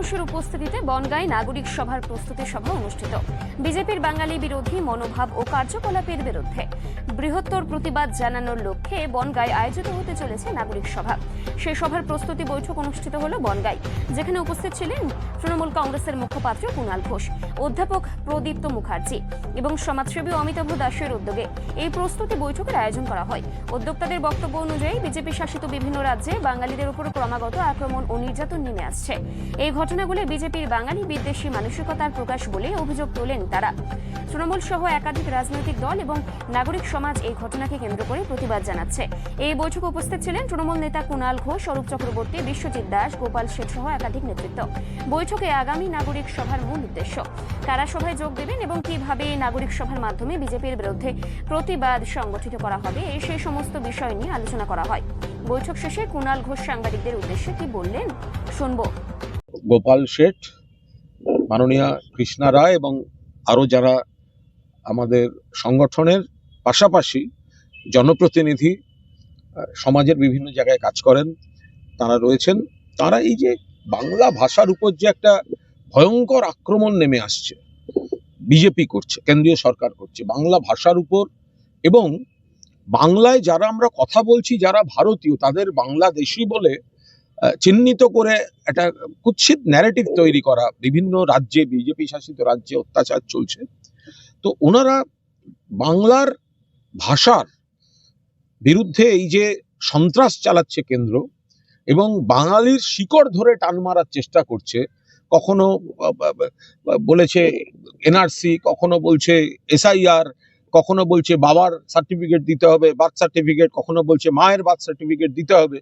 ঘোষের উপস্থিতিতে বনগাঁয় নাগরিক সভার প্রস্তুতি সভা অনুষ্ঠিত। বিজেপির বাঙালি বিরোধী মনোভাব ও কার্যকলাপের বিরুদ্ধে বৃহত্তর প্রতিবাদ জানানোর লক্ষ্যে বনগাঁয় আয়োজিত হতে চলেছে নাগরিক সভা। সেই সভার প্রস্তুতি বৈঠক অনুষ্ঠিত হল বনগাঁয়, যেখানে উপস্থিত ছিলেন তৃণমূল কংগ্রেসের মুখপাত্র কুণাল ঘোষ, অধ্যাপক প্রদীপ্ত মুখার্জি এবং সমাজসেবী অমিতাভ দাসের উদ্যোগে এই প্রস্তুতি বৈঠকের আয়োজন করা হয়। উদ্যোক্তাদের বক্তব্য অনুযায়ী বিজেপি শাসিত বিভিন্ন রাজ্যে বাঙালিদের উপর ক্রমাগত আক্রমণ ও নির্যাতন নেমে আসছে। এই ঘটনাগুলি বিজেপির বাঙালি বিদ্বেষী মানসিকতার প্রকাশ বলে অভিযোগ তোলেন তারা। তৃণমূল সহ একাধিক রাজনৈতিক দল এবং নাগরিক সমাজ এই ঘটনাকে কেন্দ্র করে প্রতিবাদ জানাচ্ছে। এই বৈঠকে উপস্থিত ছিলেন তৃণমূল নেতা কুণাল ঘোষ, অরূপ চক্রবর্তী, বিশ্বজিৎ দাস, গোপাল শেঠ সহ একাধিক নেতৃত্ব। বৈঠকে আগামী নাগরিক সভার মূল উদ্দেশ্য, কারা সভায় যোগ দেবেন এবং কীভাবে নাগরিক সভার মাধ্যমে বিজেপির বিরুদ্ধে প্রতিবাদ সংগঠিত করা হবে সেই সমস্ত বিষয় নিয়ে আলোচনা করা হয়। বৈঠক শেষে কুণাল ঘোষ সাংবাদিকদের উদ্দেশ্যে কি বললেন, শুনব। গোপাল শেঠ, মাননীয়া কৃষ্ণা রায় এবং আরও যারা আমাদের সংগঠনের পাশাপাশি জনপ্রতিনিধি সমাজের বিভিন্ন জায়গায় কাজ করেন, তারা রয়েছেন, তারা এই যে বাংলা ভাষার উপর যে একটা ভয়ঙ্কর আক্রমণ নেমে আসছে, বিজেপি করছে, কেন্দ্রীয় সরকার করছে, বাংলা ভাষার উপর এবং বাংলায় যারা আমরা কথা বলছি, যারা ভারতীয়, তাদের বাংলাদেশি বলে চিহ্নিত করে একটা কুৎসিত ন্যারেটিভ তৈরি করা বিভিন্ন রাজ্যে, বিজেপি শাসিত রাজ্যে অত্যাচার চলছে। তো ওনারা বাংলার ভাষার বিরুদ্ধে এই যে সন্ত্রাস চালাচ্ছে কেন্দ্র এবং বাঙালির শিকড় ধরে টান মারার চেষ্টা করছে, কখনো বলেছে এনআরসি কখনো বলছে এসআইআর কখনো বলছে বাবার সার্টিফিকেট দিতে হবে বার্থ সার্টিফিকেট কখনো বলছে মায়ের বার্থ সার্টিফিকেট দিতে হবে।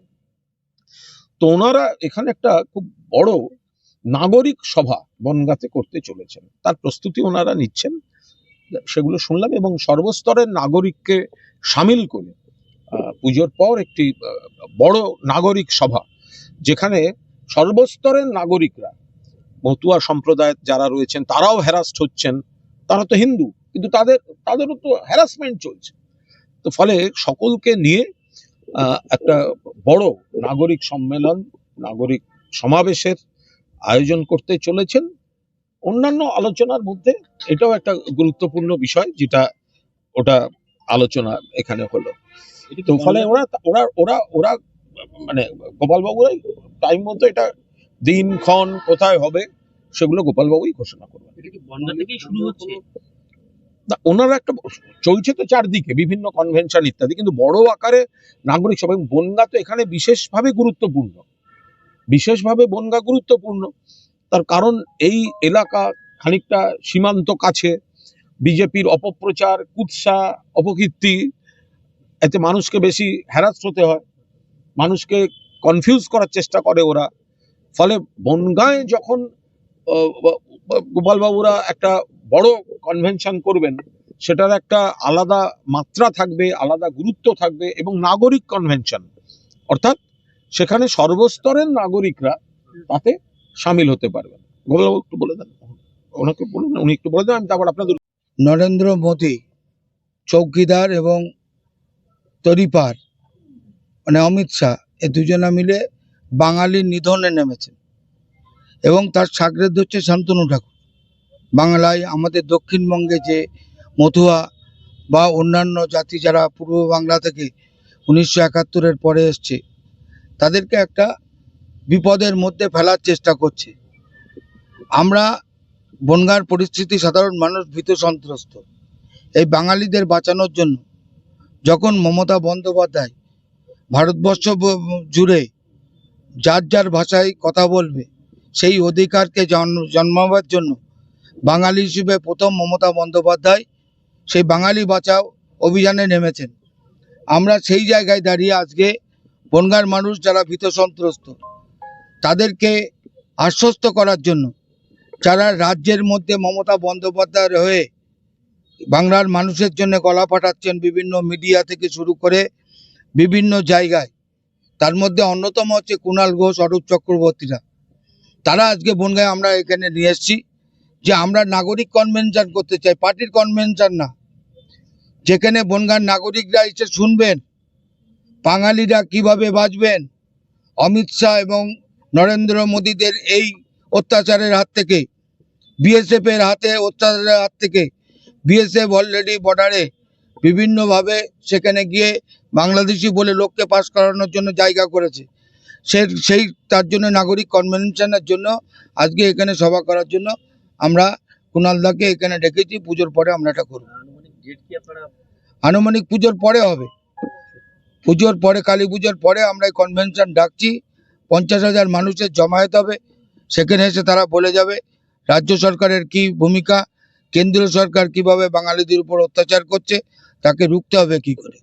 তো ওনারা এখানে একটা খুব বড় নাগরিক সভা বনগাঁতে করতে চলেছেন। তার প্রস্তুতি ওনারা নিচ্ছেন। সেগুলো শুনলাম এবং সর্বস্তরের নাগরিককে সামিল করে পুজোর পর একটি বড় নাগরিক সভা, যেখানে সর্বস্তরের নাগরিকরা, মতুয়া সম্প্রদায়ের যারা রয়েছেন, তারাও হ্যারাস্ট হচ্ছেন। তারা তো হিন্দু, কিন্তু তাদের, তাদেরও তো হ্যারাসমেন্ট চলছে। তো ফলে সকলকে নিয়ে একটা বড় নাগরিক সম্মেলন নাগরিক সমাবেশের আয়োজন করতে চলেছেন। অন্যান্য আলোচনার মধ্যে এটাও একটা গুরুত্বপূর্ণ বিষয় যেটা ওটা আলোচনা এখানে হলো। তো ফলে ওরা ওরা ওরা ওরা মানে গোপাল বাবুরাই টাইম মতো এটা দিন ক্ষণ কোথায় হবে সেগুলো গোপাল বাবুই ঘোষণা করবেন। এটা কি বন্যা থেকেই শুরু হচ্ছে? না, ওনারা একটা চলছে তো চারদিকে বিভিন্ন কনভেনশন ইত্যাদি কিন্তু বড় আকারে নাগরিক সভা বনগা তো এখানে বিশেষভাবে গুরুত্বপূর্ণ। বিশেষভাবে বনগা গুরুত্বপূর্ণ তার কারণ এই এলাকা খানিকটা সীমান্ত কাছে বিজেপির অপপ্রচার কুৎসা অপকীর্তি এতে মানুষকে বেশি হ্যারাস হতে হয় মানুষকে কনফিউজ করার চেষ্টা করে ওরা। ফলে বনগাঁয় যখন গোপালবাবুরা একটা বড় কনভেনশন করবেন, সেটার একটা আলাদা মাত্রা থাকবে, আলাদা গুরুত্ব থাকবে এবং নাগরিক কনভেনশন অর্থাৎ সেখানে সর্বস্তরের নাগরিকরা তাতে সামিল হতে পারবেন। একটু বলে দেন। ওনাকে বলুন, উনি একটু বলে দেন, আমি তারপর আপনাদের নরেন্দ্র মোদী চৌকিদার এবং তরিপার মানে অমিত শাহ, এ দুজনা মিলে বাঙালির নিধনে নেমেছেন। এবং তার সাগরেদ হচ্ছে শান্তনু ঠাকুর। বাংলায় আমাদের দক্ষিণবঙ্গে যে মথুয়া বা অন্যান্য জাতি যারা পূর্ব বাংলা থেকে উনিশশো একাত্তরের পরে এসছে, তাদেরকে একটা বিপদের মধ্যে ফেলার চেষ্টা করছে। আমরা বনগাঁর পরিস্থিতি, সাধারণ মানুষ ভীত সন্ত্রস্ত। এই বাঙালিদের বাঁচানোর জন্য যখন মমতা বন্দ্যোপাধ্যায় ভারতবর্ষ জুড়ে যার যার ভাষায় কথা বলবে, সেই অধিকারকে জন্মাবার জন্য বাঙালি হিসেবে প্রথম মমতা বন্দ্যোপাধ্যায় সেই বাঙালি বাঁচাও অভিযানে নেমেছেন। আমরা সেই জায়গায় দাঁড়িয়ে আজকে বনগাঁর মানুষ যারা ভীত সন্ত্রস্ত, তাদেরকে আশ্বস্ত করার জন্য যারা রাজ্যের মধ্যে মমতা বন্দ্যোপাধ্যায় হয়ে বাংলার মানুষের জন্য গলা ফাটাচ্ছেন বিভিন্ন মিডিয়া থেকে শুরু করে বিভিন্ন জায়গায়, তার মধ্যে অন্যতম হচ্ছে কুণাল ঘোষ, অরূপ চক্রবর্তীরা। তারা আজকে বনগায় আমরা এখানে নিয়ে এসেছি। যে আমরা নাগরিক কনভেনশন করতে চাই, পার্টির কনভেনশন না। যেখানে বনগাঁর নাগরিকরা এসে শুনবেন, বাঙালিরা কীভাবে বাঁচবেন, অমিত শাহ এবং নরেন্দ্র মোদীদের এই অত্যাচারের হাত থেকে বিএসএফ এর হাতে অত্যাচারের হাত থেকে বিএসএফ অলরেডি বর্ডারে বিভিন্নভাবে সেখানে গিয়ে বাংলাদেশি বলে লোককে পাস করানোর জন্য জায়গা করেছে। সে, সেই, তার জন্য নাগরিক কনভেনশনের জন্য, আজকে এখানে সভা করার জন্য আমরা কুণালদাকে এখানে ডেকেছি পুজোর পরে আমরা এটা করব। আনুমানিক পুজোর পরে হবে। পুজোর পরে কালী পুজোর পরে আমরা এই কনভেনশন ডাকছি। পঞ্চাশ হাজার মানুষের জমায়েত হবে। সেখানে এসে তারা বলে যাবে রাজ্য সরকারের কি ভূমিকা কেন্দ্রীয় সরকার কীভাবে বাঙালিদের উপর অত্যাচার করছে তাকে রুখতে হবে কি করে?